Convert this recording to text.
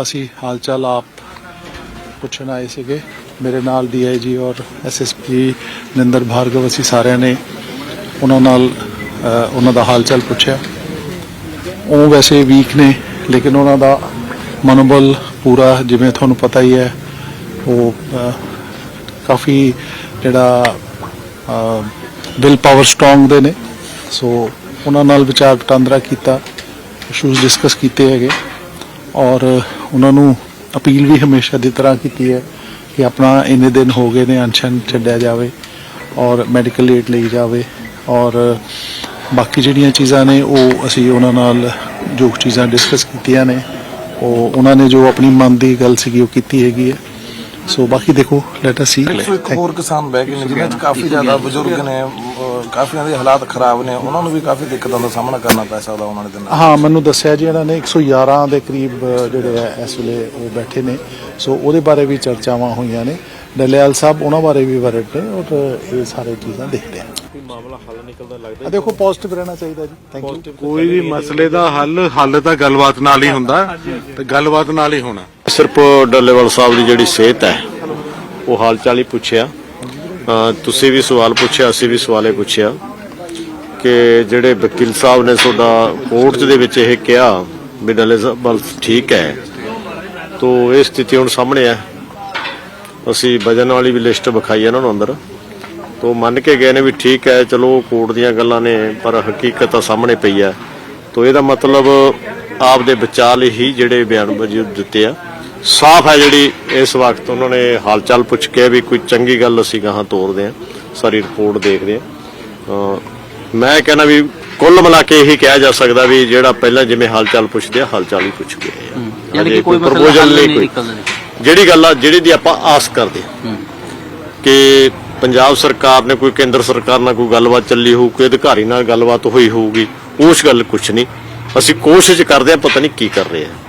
ਅਸੀਂ ਹਾਲ ਚਾਲ ਆਪ ਪੁੱਛਣ ਆਏ ਸੀਗੇ। ਮੇਰੇ ਨਾਲ ਡੀਆਈਜੀ ਔਰ ਐਸਐਸਪੀ ਨਿੰਦਰ ਭਾਰਗਵ ਅਸੀਂ ਸਾਰਿਆਂ ਨੇ ਉਹਨਾਂ ਨਾਲ ਉਹਨਾਂ ਦਾ ਹਾਲ ਚਾਲ ਪੁੱਛਿਆ। ਉਹ ਵੈਸੇ ਵੀਕ ਨੇ, ਲੇਕਿਨ ਉਹਨਾਂ ਦਾ ਮਨੋਬਲ ਪੂਰਾ ਜਿਵੇਂ ਤੁਹਾਨੂੰ ਪਤਾ ਹੀ ਹੈ, ਉਹ ਕਾਫੀ ਜਿਹੜਾ ਵਿਲ ਪਾਵਰ ਸਟਰੋਂਗ ਦੇ ਨੇ। ਸੋ ਉਹਨਾਂ ਨਾਲ ਵਿਚਾਰ ਵਟਾਂਦਰਾ ਕੀਤਾ ਇਸ਼ੂਜ਼ ਡਿਸਕਸ ਕੀਤੇ ਹੈਗੇ। ਔਰ ਉਹਨਾਂ ਨੂੰ ਅਪੀਲ ਵੀ ਹਮੇਸ਼ਾ ਦੀ ਤਰ੍ਹਾਂ ਕੀਤੀ ਹੈ ਕਿ ਆਪਣਾ ਇੰਨੇ ਦਿਨ ਹੋ ਗਏ ਨੇ ਅਨਸ਼ਨ ਛੱਡਿਆ ਜਾਵੇ ਔਰ ਮੈਡੀਕਲ ਏਡ ਲਈ ਜਾਵੇ ਔਰ ਬਾਕੀ ਜਿਹੜੀਆਂ ਚੀਜ਼ਾਂ ਨੇ ਉਹ ਅਸੀਂ ਉਹਨਾਂ ਨਾਲ ਜੋ ਚੀਜ਼ਾਂ ਡਿਸਕਸ ਕੀਤੀਆਂ ਨੇ, ਉਹ ਉਹਨਾਂ ਨੇ ਜੋ ਆਪਣੀ ਮਨ ਦੀ ਗੱਲ ਸੀਗੀ ਉਹ ਕੀਤੀ ਹੈਗੀ ਹੈ। ਸੋ ਬਾਕੀ ਦੇਖੋ ਲੈਟ ਅਸ ਸੀ ਇੱਕ ਹੋਰ ਕਿਸਾਨ ਬਹਿ ਗਏ ਨੇ ਜਿਨ੍ਹਾਂ 'ਚ ਕਾਫੀ ਜ਼ਿਆਦਾ ਬਜ਼ੁਰਗ ਨੇ ਅਹ ਕਾਫੀਆਂ ਦੇ ਹਾਲਾਤ ਖਰਾਬ ਨੇ ਉਹਨਾਂ ਨੂੰ ਵੀ ਕਾਫੀ ਦਿੱਕਤਾਂ ਦਾ ਸਾਹਮਣਾ ਕਰਨਾ ਪੈ ਸਕਦਾ ਉਹਨਾਂ ਦੇ ਦਿਨ ਹਾਂ ਮੈਨੂੰ ਦੱਸਿਆ ਜੀ ਇਹਨਾਂ ਨੇ 111 ਦੇ ਕਰੀਬ ਅ, ਜਿਹੜੇ ਆ ਇਸ ਵੇਲੇ ਉਹ ਬੈਠੇ ਨੇ। ਸੋ ਉਹਦੇ ਬਾਰੇ ਵੀ ਚਰਚਾਵਾਂ ਹੋਈਆਂ ਨੇ। ਡੱਲੇਵਾਲ ਸਾਹਿਬ ਉਹਨਾਂ ਬਾਰੇ ਵੀ ਵਰਤ ਨੇ ਔਰ ਇਹ ਸਾਰੇ ਚੀਜ਼ਾਂ ਦੇਖਦੇ ਆ ਮਾਮਲਾ ਹੱਲ ਨਿਕਲਦਾ ਲੱਗਦਾ ਆ ਦੇਖੋ ਪੋਜ਼ਿਟਿਵ ਰਹਿਣਾ ਚਾਹੀਦਾ ਜੀ। ਥੈਂਕ ਯੂ ਕੋਈ ਵੀ ਮਸਲੇ ਦਾ ਹੱਲ ਹੱਲ ਤਾਂ ਗੱਲਬਾਤ ਨਾਲ ਹੀ ਹੁੰਦਾ। ਤੇ ਗੱਲਬਾਤ ਨਾਲ ਹੀ ਹੋਣਾ। ਸਿਰਫ ਡੱਲੇਵਾਲ ਸਾਹਿਬ ਦੀ ਜਿਹੜੀ ਸਿਹਤ ਹੈ ਉਹ ਹਾਲ ਚਾਲ ਹੀ ਪੁੱਛਿਆ। ਤੁਸੀਂ ਵੀ ਸਵਾਲ ਪੁੱਛਿਆ ਅਸੀਂ ਵੀ ਸਵਾਲੇ ਪੁੱਛਿਆ ਕਿ ਜਿਹੜੇ ਵਕੀਲ ਸਾਹਿਬ ਨੇ ਤੁਹਾਡਾ ਕੋਰਟ ਦੇ ਵਿੱਚ ਇਹ ਕਿਹਾ ਵੀ ਡੱਲੇਵਾਲ ਠੀਕ ਹੈ ਤੋ ਇਹ ਸਥਿਤੀ ਹੁਣ ਸਾਹਮਣੇ ਹੈ। ਅਸੀਂ ਵਜਨ ਵਾਲੀ ਵੀ ਲਿਸਟ ਵਿਖਾਈ ਇਹਨਾਂ ਨੂੰ ਅੰਦਰ। ਤੋ ਮੰਨ ਕੇ ਗਏ ਨੇ ਵੀ ਠੀਕ ਹੈ ਚਲੋ ਕੋਰਟ ਦੀਆਂ ਗੱਲਾਂ ਨੇ ਪਰ ਹਕੀਕਤ ਤਾਂ ਸਾਹਮਣੇ ਪਈ ਹੈ। ਤੋ ਇਹਦਾ ਮਤਲਬ ਆਪ ਦੇ ਲਈ ਹੀ ਜਿਹੜੇ ਬਿਆਨਬਾਜ਼ੀ ਦਿੱਤੇ ਆ। ਸਾਫ਼ ਹੈ ਜਿਹੜੀ ਇਸ ਵਕਤ ਉਹਨਾਂ ਨੇ ਹਾਲਚਾਲ ਪੁੱਛ ਕੇ ਵੀ ਕੋਈ ਚੰਗੀ ਗੱਲ ਅਸੀਂ ਗਾਹਾਂ ਤੋਰਦੇ ਆ ਸਾਰੀ ਰਿਪੋਰਟ ਦੇਖਦੇ ਆ ਮੈਂ ਕਹਿੰਦਾ ਵੀ ਕੁੱਲ ਮਿਲਾ ਕੇ ਇਹੀ ਕਿਹਾ ਜਾ ਸਕਦਾ ਵੀ ਜਿਹੜਾ ਪਹਿਲਾਂ ਜਿਵੇਂ ਹਾਲਚਾਲ ਪੁੱਛਦੇ ਆ ਹਾਲਚਾਲ ਹੀ ਪੁੱਛ ਆਏ ਆ। ਯਾਨੀ ਕਿ ਕੋਈ ਹੱਲ ਨਹੀਂ ਨਹੀਂ ਕੋਈ। ਜਿਹੜੀ ਗੱਲ ਆ ਜਿਹੜੀ ਦੀ ਆਪਾਂ ਆਸ ਕਰਦੇ ਹਾਂ। ਕਿ ਪੰਜਾਬ ਸਰਕਾਰ ਨੇ ਕੋਈ ਕੇਂਦਰ ਸਰਕਾਰ ਨਾਲ ਕੋਈ ਗੱਲਬਾਤ ਚੱਲੀ ਹੋਊ ਕੋਈ ਅਧਿਕਾਰੀ ਨਾਲ ਗੱਲਬਾਤ ਹੋਈ ਹੋਊਗੀ ਉਸ ਗੱਲ ਕੁਛ ਨਹੀਂ। ਅਸੀਂ ਕੋਸ਼ਿਸ਼ ਕਰਦੇ ਆ ਪਤਾ ਨਹੀਂ ਕੀ ਕਰ ਰਹੇ ਆ।